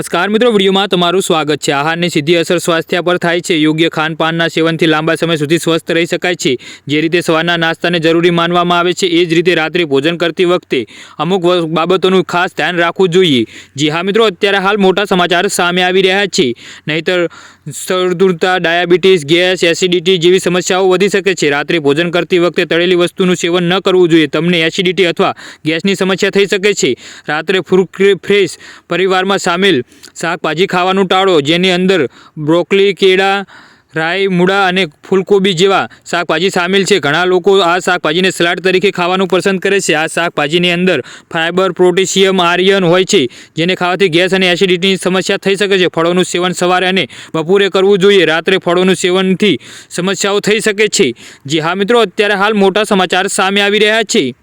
નમસ્કાર મિત્રો, વિડીયોમાં તમારું સ્વાગત છે. આહારની સીધી અસર સ્વાસ્થ્ય પર થાય છે. યોગ્ય ખાનપાનના સેવનથી લાંબા સમય સુધી સ્વસ્થ રહી શકાય છે. જે રીતે સવારના નાસ્તાને જરૂરી માનવામાં આવે છે, એ જ રીતે રાત્રે ભોજન કરતી વખતે અમુક બાબતોનું ખાસ ધ્યાન રાખવું જોઈએ. જી હા મિત્રો, અત્યારે હાલ મોટા સમાચાર સામે આવી રહ્યા છે. નહીતર સરદુરતા ડાયાબિટીસ, ગેસ, એસિડિટી જેવી સમસ્યાઓ વધી શકે છે. રાત્રે ભોજન કરતી વખતે તળેલી વસ્તુનું સેવન ન કરવું જોઈએ. તમને એસિડિટી અથવા ગેસની સમસ્યા થઈ શકે છે. રાત્રે ફ્રેશ પરિવારમાં સામેલ શાકભાજી ખાવાનું ટાળો, જેની અંદર બ્રોકલી, કેળા રાઈ, મૂળા અને ફૂલકોબી જેવા શાકભાજી સામેલ છે. ઘણા લોકો આ શાકભાજીને સલાડ તરીકે ખાવાનું પસંદ કરે છે. આ શાકભાજીની અંદર ફાઇબર પ્રોટેશિયમ આયર્ન હોય છે, જેને ખાવાથી ગેસ અને એસિડિટીની સમસ્યા થઈ શકે છે. ફળોનું સેવન સવારે અને બપોરે કરવું જોઈએ. રાત્રે ફળોનું સેવનથી સમસ્યાઓ થઈ શકે છે. જી હા મિત્રો, અત્યારે હાલ મોટા સમાચાર સામે આવી રહ્યા છે.